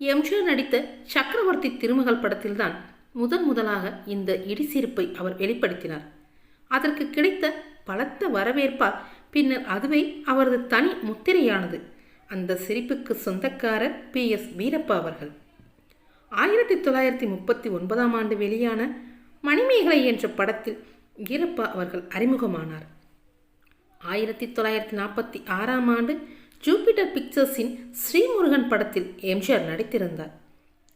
எம்ஜிஆர் நடித்த சக்கரவர்த்தி திருமகள் படத்தில்தான் முதன் முதலாக இந்த இடிசிரிப்பை அவர் வெளிப்படுத்தினார். அதற்கு கிடைத்த பலத்த வரவேற்பால் பின்னர் அதுவே அவரது தனி முத்திரையானது. அந்த சிரிப்புக்கு சொந்தக்காரர் பி. எஸ். வீரப்பா அவர்கள். ஆயிரத்தி தொள்ளாயிரத்தி முப்பத்தி ஒன்பதாம் ஆண்டு வெளியான மணிமேகலை என்ற படத்தில் வீரப்பா அவர்கள் அறிமுகமானார். ஆயிரத்தி தொள்ளாயிரத்தி நாற்பத்தி ஆறாம் ஆண்டு ஜூபிட்டர் பிக்சர்ஸின் ஸ்ரீமுருகன் படத்தில் எம்ஜிஆர் நடித்திருந்தார்.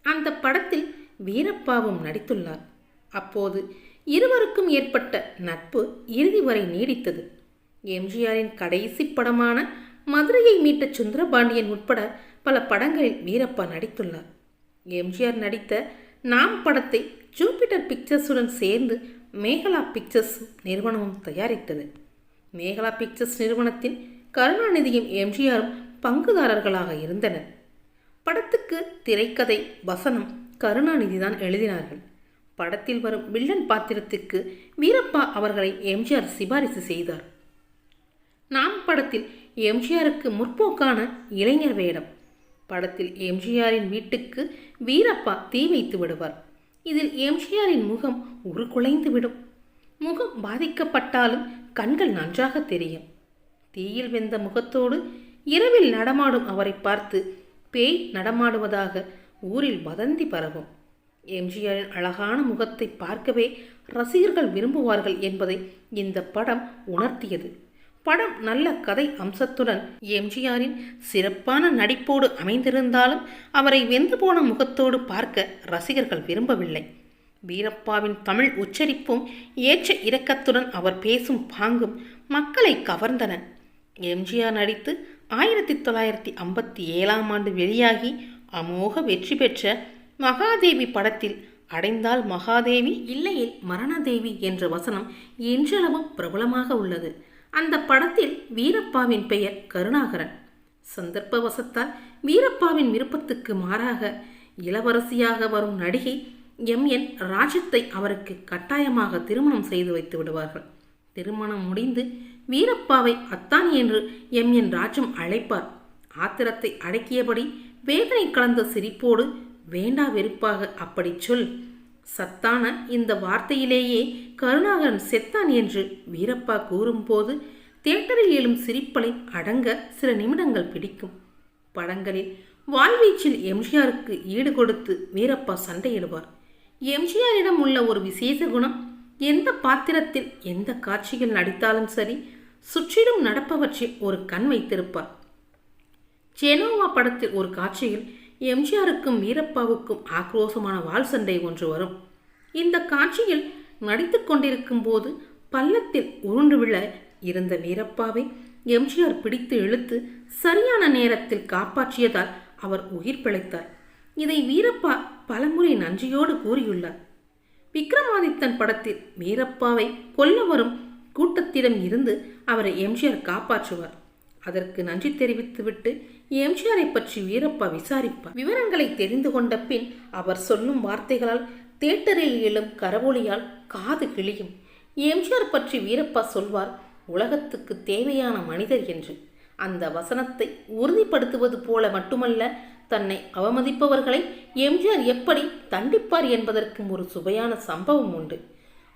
அந்த படத்தில் வீரப்பாவும் நடித்துள்ளார். அப்போது இருவருக்கும் ஏற்பட்ட நட்பு இறுதி வரை நீடித்தது. எம்ஜிஆரின் கடைசி படமான மதுரையை மீட்ட சுந்தரபாண்டியன் உட்பட பல படங்களில் வீரப்பா நடித்துள்ளார். எம்ஜிஆர் நடித்த நாம் படத்தை ஜூபிட்டர் பிக்சர்ஸுடன் சேர்ந்து மேகலா பிக்சர்ஸ் நிறுவனமும் தயாரித்தது. மேகலா பிக்சர்ஸ் நிறுவனத்தின் கருணாநிதியும் எம்ஜிஆரும் பங்குதாரர்களாக இருந்தனர். படத்துக்கு திரைக்கதை வசனம் கருணாநிதி தான் எழுதினார்கள். படத்தில் வரும் வில்லன் பாத்திரத்திற்கு வீரப்பா அவர்களை எம்ஜிஆர் சிபாரிசு செய்தார். நாம் படத்தில் எம்ஜிஆருக்கு முற்போக்கான இளைஞர் வேடம். படத்தில் எம்ஜிஆரின் வீட்டுக்கு வீரப்பா தீ வைத்து விடுவார். இதில் எம்ஜிஆரின் முகம் உருக்குலைந்து விடும். முகம் பாதிக்கப்பட்டாலும் கண்கள் நன்றாக தெரியும். தீயில் வெந்த முகத்தோடு இரவில் நடமாடும் அவரை பார்த்து பேய் நடமாடுவதாக ஊரில் வதந்தி பரவும். எம்ஜிஆரின் அழகான முகத்தை பார்க்கவே ரசிகர்கள் விரும்புவார்கள் என்பதை இந்த படம் உணர்த்தியது. படம் நல்ல கதை அம்சத்துடன் எம்ஜிஆரின் சிறப்பான நடிப்போடு அமைந்திருந்தாலும் அவரை வெந்து போன முகத்தோடு பார்க்க ரசிகர்கள் விரும்பவில்லை. வீரப்பாவின் தமிழ் உச்சரிப்பும் ஏற்ற இரக்கத்துடன் அவர் பேசும் பாங்கும் மக்களை கவர்ந்தன. எம்ஜிஆர் நடித்து ஆயிரத்தி தொள்ளாயிரத்தி ஐம்பத்தி ஏழாம் ஆண்டு வெளியாகி அமோக வெற்றி பெற்ற மகாதேவி படத்தில் அடைந்தால் மகாதேவி இல்லையில் மரணதேவி என்ற வசனம் இன்றளவும் பிரபலமாக உள்ளது. அந்த படத்தில் வீரப்பாவின் பெயர் கருணாகரன். சந்தர்ப்பவசத்தால் வீரப்பாவின் விருப்பத்துக்கு மாறாக இளவரசியாக வரும் நடிகை எம். என். ராஜத்தை அவருக்கு கட்டாயமாக திருமணம் செய்து வைத்து விடுவார்கள். திருமணம் முடிந்து வீரப்பாவை அத்தான் என்று எம். என். ராஜம் அழைப்பார். ஆத்திரத்தை அடக்கியபடி வேதனை கலந்த சிரிப்போடு வேண்டா வெறுப்பாக அப்படி சொல். சத்தான இந்த வார்த்தையிலேயே கருணாகரன் செத்தான் என்று வீரப்பா கூறும்போது தேட்டரில் எழும் சிரிப்பலை அடங்க சில நிமிடங்கள் பிடிக்கும். படங்களில் வாழ்வீச்சில் எம்ஜிஆருக்கு ஈடு கொடுத்து வீரப்பா சண்டையிடுவார். எம்ஜிஆரிடம் உள்ள ஒரு விசேஷ குணம் எந்த பாத்திரத்தில் எந்த காட்சியில் நடித்தாலும் சரி சுற்றிலும் நடப்பவற்றில் ஒரு கண் வைத்திருப்பார். ஜெனோவா படத்தில் ஒரு காட்சியில் எம்ஜிஆருக்கும் வீரப்பாவுக்கும் ஆக்ரோஷமான வாள் சண்டை ஒன்று வரும். இந்த காட்சியில் நடித்து கொண்டிருக்கும் போது பள்ளத்தில் உருண்டு விழ இருந்த வீரப்பாவை எம்ஜிஆர் பிடித்து இழுத்து சரியான நேரத்தில் காப்பாற்றியதால் அவர் உயிர் பிழைத்தார். இதை வீரப்பா பலமுறை நன்றியோடு கூறியுள்ளார். விக்ரமாதித்தன் படத்தில் வீரப்பாவை கொல்ல வரும் கூட்டத்திடம் இருந்து அவரை எம்ஜிஆர் காப்பாற்றுவார். அதற்கு நன்றி தெரிவித்துவிட்டு எம்ஜிஆரை பற்றி வீரப்பா விசாரிப்பார். விவரங்களை தெரிந்து கொண்ட பின் அவர் சொல்லும் வார்த்தைகளால் தேட்டரில் எழும் கரவொலியால் காது கிளியும் எம்ஜிஆர் பற்றி வீரப்பா சொல்வார் உலகத்துக்கு தேவையான மனிதர் என்று. அந்த வசனத்தை உறுதிப்படுத்துவது போல மட்டுமல்ல தன்னை அவமதிப்பவர்களை எம்ஜிஆர் எப்படி தண்டிப்பார் என்பதற்கும் ஒரு சுவையான சம்பவம் உண்டு.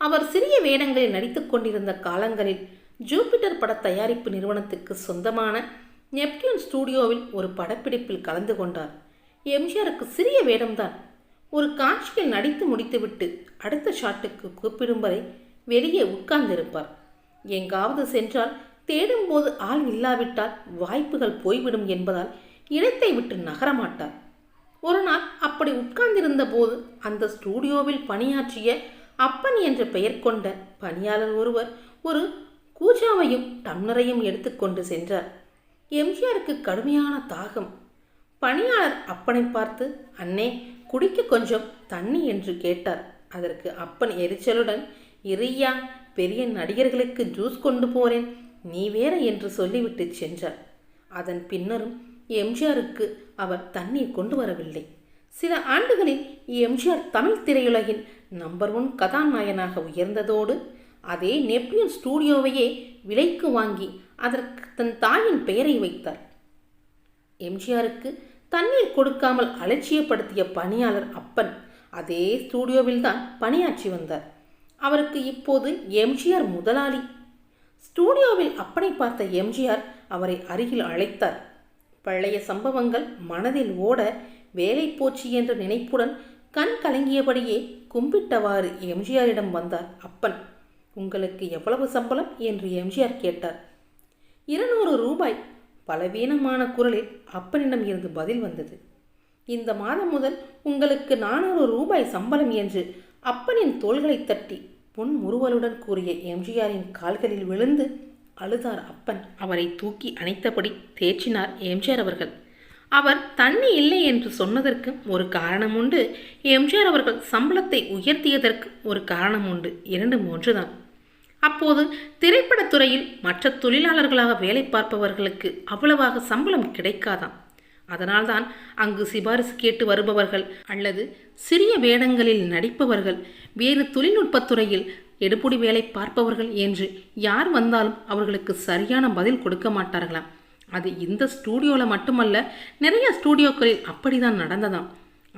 அவர் சிறிய வேடங்களில் நடித்துக் கொண்டிருந்த காலங்களில் ஜூபிட்டர் பட தயாரிப்பு நிறுவனத்துக்கு சொந்தமான நெப்டியூன் ஸ்டூடியோவில் ஒரு படப்பிடிப்பில் கலந்து கொண்டார். எம்ஜிஆருக்கு சிறிய வேடம்தான். ஒரு காட்சியில் நடித்து முடித்துவிட்டு அடுத்த ஷாட்டுக்கு கூப்பிடும் வரை வெளியே உட்கார்ந்திருப்பார். எங்காவது சென்றால் தேடும்போது ஆள் இல்லாவிட்டால் வாய்ப்புகள் போய்விடும் என்பதால் இடத்தை விட்டு நகரமாட்டார். ஒரு நாள் அப்படி உட்கார்ந்திருந்த போது அந்த ஸ்டூடியோவில் பணியாற்றிய அப்பன் என்ற பெயர் கொண்ட பணியாளர் ஒருவர் ஒரு கூஜாவையும் டம்ளரையும் எடுத்துக்கொண்டு சென்றார். எம்ஜிஆருக்கு கடுமையான தாகம். பணியாளர் அப்பனை பார்த்து அண்ணே குடிக்க கொஞ்சம் தண்ணி என்று கேட்டார். அதற்கு அப்பன் எரிச்சலுடன் இறையா பெரிய நடிகர்களுக்கு ஜூஸ் கொண்டு போறேன் நீ வேற என்று சொல்லிவிட்டு சென்றார். அதன் பின்னரும் எம்ஜிஆருக்கு அவர் தண்ணீர் கொண்டு வரவில்லை. சில ஆண்டுகளில் எம்ஜிஆர் தமிழ் திரையுலகின் நம்பர் ஒன் கதாநாயகனாக உயர்ந்ததோடு அதே நெப்பியன் ஸ்டூடியோவையே விலைக்கு வாங்கி அதற்கு தன் தாயின் பெயரை வைத்தார். எம்ஜிஆருக்கு தண்ணீர் கொடுக்காமல் அலட்சியப்படுத்திய பணியாளர் அப்பன் அதே ஸ்டூடியோவில் தான் பணியாற்றி வந்தார். அவருக்கு இப்போது எம்ஜிஆர் முதலாளி. ஸ்டூடியோவில் அப்பனை பார்த்த எம்ஜிஆர் அவரை அருகில் அழைத்தார். பழைய சம்பவங்கள் மனதில் ஓட வேலை போச்சு என்ற நினைப்புடன் கண் கலங்கியபடியே கும்பிட்டவாறு எம்ஜிஆரிடம் வந்தார் அப்பன். உங்களுக்கு எவ்வளவு சம்பளம்? என்று எம்ஜிஆர் கேட்டார். இருநூறு ரூபாய். பலவீனமான குரலில் அப்பனிடம் இருந்து பதில் வந்தது. இந்த மாதம் முதல் உங்களுக்கு நானூறு ரூபாய் சம்பளம் என்று அப்பனின் தோள்களை தட்டி பொன் முறுவலுடன் கூறிய எம்ஜிஆரின் கால்களில் விழுந்து அழுதார் அப்பன். அவரை தூக்கி அணைத்தபடி தேற்றினார் எம்ஜிஆர் அவர்கள். அவர் தண்ணி இல்லை என்று சொன்னதற்கு ஒரு காரணம் உண்டு. எம்ஜிஆர் அவர்கள் சம்பளத்தை உயர்த்தியதற்கு ஒரு காரணம் உண்டு. இரண்டு மூன்றுதான். அப்போது திரைப்படத்துறையில் மற்ற தொழிலாளர்களாக வேலை பார்ப்பவர்களுக்கு அவ்வளவாக சம்பளம் கிடைக்காதாம். அதனால்தான் அங்கு சிபாரிசு கேட்டு வருபவர்கள் அல்லது சிறிய வேடங்களில் நடிப்பவர்கள் வேறு தொழில்நுட்பத்துறையில் எடுபுடி வேலை பார்ப்பவர்கள் என்று யார் வந்தாலும் அவர்களுக்கு சரியான பதில் கொடுக்க மாட்டார்களாம். அது இந்த ஸ்டூடியோவில் மட்டுமல்ல நிறைய ஸ்டூடியோக்களில் அப்படிதான் நடந்ததாம்.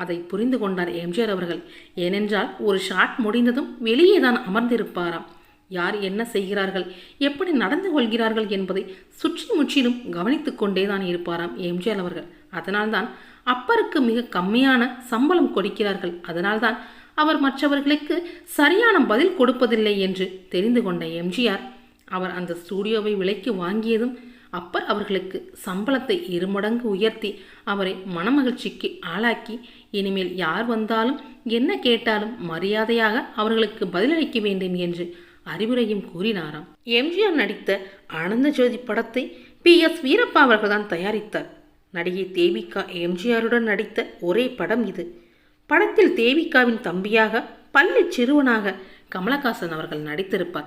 அதை புரிந்து கொண்டார் எம்ஜிஆர் அவர்கள். ஏனென்றால் ஒரு ஷாட் முடிந்ததும் வெளியே தான் அமர்ந்திருப்பாராம். யார் என்ன செய்கிறார்கள் எப்படி நடந்து கொள்கிறார்கள் என்பதை சுற்றி முற்றிலும் கவனித்து கொண்டே தான் இருப்பாராம் எம்ஜிஆர் அவர்கள். அதனால்தான் அப்பருக்கு மிக கம்மியான சம்பளம் கொடுக்கிறார்கள். அதனால்தான் அவர் மற்றவர்களுக்கு சரியான பதில் கொடுப்பதில்லை என்று தெரிந்து கொண்ட எம்ஜிஆர் அவர் அந்த ஸ்டூடியோவை விலைக்கு வாங்கியதும் அப்பர் அவர்களுக்கு சம்பளத்தை இருமடங்கு உயர்த்தி அவரை மனமகிழ்ச்சிக்கு ஆளாக்கி இனிமேல் யார் வந்தாலும் என்ன கேட்டாலும் மரியாதையாக அவர்களுக்கு பதிலளிக்க வேண்டும் என்று அறிவுரையும் கூறினாராம். எம்ஜிஆர் நடித்த ஆனந்த ஜோதி படத்தை பி. எஸ். வீரப்பா அவர்கள்தான் தயாரித்தார். நடிகை தேவிகா எம்ஜிஆருடன் நடித்த ஒரே படம் இது. படத்தில் தேவிகாவின் தம்பியாக பள்ளி சிறுவனாக கமலஹாசன் அவர்கள் நடித்திருப்பார்.